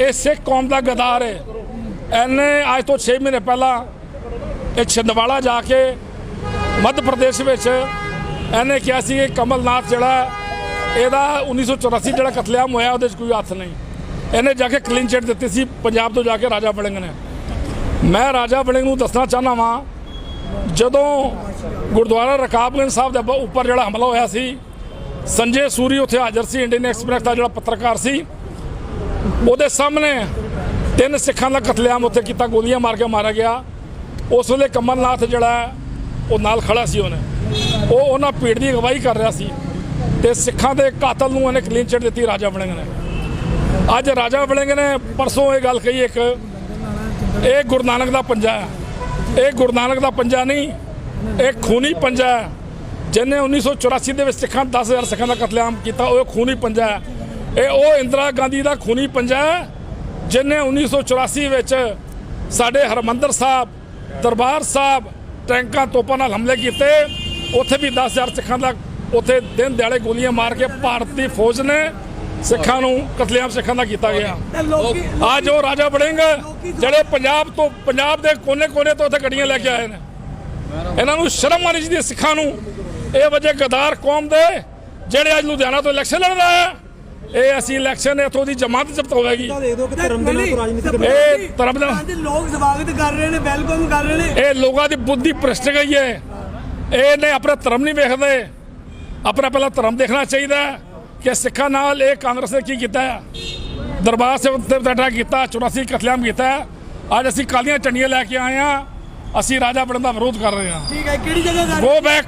ਇਹ ਸਿੱਖ ਕੌਮ ਦਾ ਗਦਾਰ ਹੈ। ਐਨੇ ਅੱਜ ਤੋਂ 6 ਮਹੀਨੇ ਪਹਿਲਾਂ ਇਹ ਛਿੰਦਵਾੜਾ ਜਾ ਕੇ ਮੱਧ ਪ੍ਰਦੇਸ਼ ਵਿੱਚ ਇਹਨੇ ਕਿਹਾ ਸੀ ਕਿ ਕਮਲਨਾਥ ਜਿਹੜਾ ਹੈ, ਇਹਦਾ 1984 ਜਿਹੜਾ ਕਤਲੇਆਮ ਹੋਇਆ ਉਹਦੇ 'ਚ ਕੋਈ ਹੱਥ ਨਹੀਂ। ਇਹਨੇ ਜਾ ਕੇ ਕਲੀਨ ਚਿੱਟ ਦਿੱਤੀ ਸੀ ਪੰਜਾਬ ਤੋਂ ਜਾ ਕੇ ਰਾਜਾ ਵੜਿੰਗ ਨੇ। ਮੈਂ ਰਾਜਾ ਵੜਿੰਗ ਨੂੰ ਦੱਸਣਾ ਚਾਹਨਾ ਵਾਂ ਜਦੋਂ ਗੁਰਦੁਆਰਾ ਰਕਾਬਗੰਜ ਸਾਹਿਬ ਦੇ ਉੱਪਰ ਜਿਹੜਾ ਹਮਲਾ ਹੋਇਆ ਸੀ ਸੰਜੇ ਸੂਰੀ ਉੱਥੇ ਹਾਜ਼ਰ ਸੀ ਇੰਡੀਅਨ ਐਕਸਪ੍ਰੈਸ ਦਾ ਜਿਹੜਾ ਪੱਤਰਕਾਰ ਸੀ ਉਹਦੇ ਸਾਹਮਣੇ ਤਿੰਨ ਸਿੱਖਾਂ ਦਾ ਕਤਲੇਆਮ ਉੱਥੇ ਕੀਤਾ, ਗੋਲੀਆਂ ਮਾਰ ਕੇ ਮਾਰਿਆ ਗਿਆ। ਉਸ ਵੇਲੇ ਕਮਲਨਾਥ ਜਿਹੜਾ ਉਹ ਨਾਲ ਖੜਾ ਸੀ ਉਹਨੇ। ਉਹ ਉਹਨਾਂ ਭੀੜ ਦੀ ਅਗਵਾਈ ਕਰ ਰਿਹਾ ਸੀ ਤੇ ਸਿੱਖਾਂ ਦੇ ਕਾਤਲ ਨੂੰ ਉਹਨੇ ਕਲੀਨ ਚਿਟ ਦਿੱਤੀ, ਰਾਜਾ ਵੜਿੰਗ ਨੇ। ਅੱਜ ਰਾਜਾ ਵੜਿੰਗ ਨੇ ਪਰਸੋਂ ਇਹ ਗੱਲ ਕਹੀ ਇੱਕ, ਇਹ ਗੁਰੂ ਨਾਨਕ ਦਾ ਪੰਜਾ ਹੈ। ਇਹ ਗੁਰੂ ਨਾਨਕ ਦਾ ਪੰਜਾ ਨਹੀਂ, ਇਹ ਖੂਨੀ ਪੰਜਾ ਹੈ। ਜਿਹਨੇ 1984 ਦੇ ਵਿੱਚ ਸਿੱਖਾਂ 10000 ਸਿੱਖਾਂ ਦਾ ਕਤਲੇਆਮ ਕੀਤਾ, ਉਹ ਖੂਨੀ ਪੰਜਾ ਹੈ। ਇਹ ਉਹ ਇੰਦਰਾ ਗਾਂਧੀ ਦਾ ਖੂਨੀ ਪੰਜਾ ਹੈ ਜਿਹਨੇ 1984 ਵਿੱਚ ਸਾਡੇ ਹਰਮੰਦਰ ਸਾਹਿਬ ਦਰਬਾਰ ਸਾਹਿਬ ਟੈਂਕਾਂ ਤੋਪਾਂ ਨਾਲ ਹਮਲੇ ਕੀਤੇ। ਉੱਥੇ ਵੀ 10000 ਸਿੱਖਾਂ ਦਾ ਉੱਥੇ ਦਿਨ ਦਿਹਾੜੇ ਗੋਲੀਆਂ ਮਾਰ ਕੇ ਭਾਰਤੀ ਫੌਜ ਨੇ ਸਿੱਖਾਂ ਨੂੰ ਕਤਲੇਆਮ ਸਿੱਖਾਂ ਦਾ ਕੀਤਾ ਗਿਆ। ਅੱਜ ਉਹ ਰਾਜਾ ਵੜਿੰਗ ਜਿਹੜੇ ਪੰਜਾਬ ਤੋਂ ਪੰਜਾਬ ਦੇ ਕੋਨੇ-ਕੋਨੇ ਤੋਂ ਉੱਥੇ ਗੱਡੀਆਂ ਲੈ ਕੇ ਆਏ ਨੇ। ਇਹਨਾਂ ਨੂੰ ਸ਼ਰਮ ਆਣੀ ਚਾਹੀਦੀ ਸਿੱਖਾਂ ਨੂੰ। ਇਹ ਵਜੇ ਗਦਾਰ ਕੌਮ ਦੇ ਜਿਹੜੇ ਅੱਜ ਲੁਧਿਆਣਾ ਤੋਂ ਇਲੈਕਸ਼ਨ ਲੜ ਰਹੇ ਆ। ਇਹ ਅਸੀਂ ਇਲੈਕਸ਼ਨ ਇੱਥੋਂ ਦੀ ਜਮਾਤ ਜ਼ਬਤ ਹੋਵੇਗੀ। ਦੋ ਦੇ ਇਹ ਧਰਮ ਦੇ ਲੋਕ ਸਵਾਗਤ ਕਰ ਰਹੇ ਨੇ ਵੈਲਕਮ ਕਰ ਰਹੇ ਨੇ। ਇਹ ਲੋਕਾਂ ਦੀ ਬੁੱਧੀ ਭ੍ਰਿਸ਼ਟ ਗਈ ਹੈ। ਇਹ ਨੇ ਆਪਣਾ ਧਰਮ ਨਹੀਂ ਵੇਖਦੇ। ਆਪਣਾ ਪਹਿਲਾਂ ਧਰਮ ਦੇਖਣਾ ਚਾਹੀਦਾ ਹੈ ਕਿ ਸਿੱਖਾਂ ਨਾਲ ਇਹ ਕਾਂਗਰਸ ਨੇ ਕੀ ਕੀਤਾ ਹੈ? ਦਰਬਾਰ ਸਾਹਿਬ ਤੇ ਬੈਠਾ ਕੀਤਾ 84 ਕਤਲੇਆਮ ਕੀਤਾ ਹੈ। ਅੱਜ ਅਸੀਂ ਕਾਲੀਆਂ ਝੰਡੀਆਂ ਲੈ ਕੇ ਆਏ ਆ ਅਸੀਂ ਰਾਜਾ ਬਣਨ ਦਾ ਵਿਰੋਧ ਕਰ ਰਹੇ ਹਾਂ। ਠੀਕ ਹੈ ਕਿਹੜੀ ਜਗ੍ਹਾ ਕਰ ਗੋ ਬੈਕ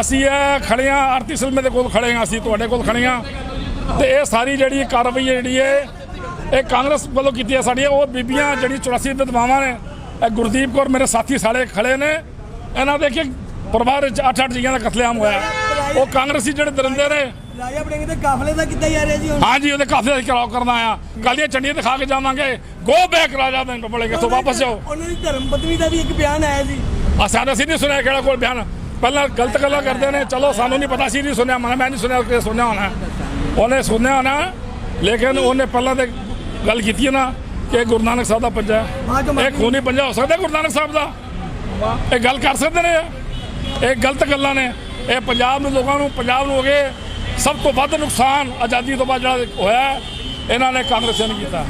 ਅਸੀਂ ਇਹ ਖੜੇ ਹਾਂ ਆਰਤੀ ਸਿਲਮੇ ਦੇ ਕੋਲ ਖੜੇ ਹਾਂ। ਅਸੀਂ ਤੁਹਾਡੇ ਕੋਲ ਖੜੇ ਹਾਂ। ਤੇ ਇਹ ਸਾਰੀ ਜਿਹੜੀ ਕਾਰਵਾਈ ਹੈ ਜਿਹੜੀ ਹੈ ਇਹ ਕਾਂਗਰਸ ਵੱਲੋਂ ਕੀਤੀ ਹੈ ਸਾਡੀ। ਉਹ ਬੀਬੀਆਂ ਜਿਹੜੀ 84 ਵਿਧਵਾਵਾਂ ਨੇ ਇਹ ਗੁਰਦੀਪ ਕੌਰ ਮੇਰੇ ਸਾਥੀ ਸਾਲੇ ਖੜੇ ਨੇ। ਇਹਨਾਂ ਦੇ ਕਿ ਪਰਿਵਾਰ ਵਿੱਚ 8-8 ਜੀਆਂ ਦਾ ਕਤਲੇਆਮ ਹੋਇਆ ਉਹ ਕਾਂਗਰਸੀ ਜਿਹੜੇ ਦਰਿੰਦੇ ਨੇ। ਰਾਜਾ ਬੜਿੰਗ ਦੇ ਕਾਫਲੇ ਦਾ ਕਿੱਦਾਂ ਜਾ ਰਿਹਾ ਜੀ ਹੁਣ? ਹਾਂਜੀ ਉਹਦੇ ਕਾਫਲੇ ਦਾ ਕਰਨਾ ਆ ਦਿਖਾ ਕੇ ਜਾਵਾਂਗੇ। ਗੋ ਬੈਕ ਰਾਜਾ ਦੇ ਬੜੇਗੇ ਤੋਂ ਵਾਪਸ ਜਾਓ। ਉਹਨਾਂ ਦੀ ਧਰਮ ਪਤਨੀ ਦਾ ਵੀ ਇੱਕ ਬਿਆਨ ਆਇਆ ਸੀ ਸਾਨੂੰ ਅਸੀਂ ਨਹੀਂ ਸੁਣਿਆ ਕਿਹੜਾ ਕੋਲ ਬਿਆਨ? ਪਹਿਲਾਂ ਗਲਤ ਗੱਲਾਂ ਕਰਦੇ ਨੇ। ਚਲੋ ਸਾਨੂੰ ਨਹੀਂ ਪਤਾ ਸੀ ਨਹੀਂ ਸੁਣਿਆ। ਮੈਂ ਮੈਂ ਨਹੀਂ ਸੁਣਿਆ ਕਿ ਸੁਣਿਆ ਹੋਣਾ। ਉਹਨੇ ਸੁਣਿਆ ਹੋਣਾ ਲੇਕਿਨ ਉਹਨੇ ਪਹਿਲਾਂ ਤੇ ਗੱਲ ਕੀਤੀ ਹੈ ਨਾ ਕਿ ਗੁਰੂ ਨਾਨਕ ਸਾਹਿਬ ਦਾ ਪੰਜਾ ਹੈ। ਇਹ ਖੂਨੀ ਪੰਜਾ ਹੋ ਸਕਦਾ ਗੁਰੂ ਨਾਨਕ ਸਾਹਿਬ ਦਾ ਇਹ ਗੱਲ ਕਰ ਸਕਦੇ ਨੇ ਇਹ? ਇਹ ਗਲਤ ਗੱਲਾਂ ਨੇ ਇਹ ਪੰਜਾਬ ਨੂੰ ਲੋਕਾਂ ਨੂੰ ਪੰਜਾਬ ਨੂੰ ਹੋ ਗਏ ਸਭ ਤੋਂ ਵੱਧ ਨੁਕਸਾਨ ਆਜ਼ਾਦੀ ਤੋਂ ਬਾਅਦ ਜਿਹੜਾ ਹੋਇਆ ਹੈ, ਇਹਨਾਂ ਨੇ ਕਾਂਗਰਸੀਆਂ ਨੇ ਕੀਤਾ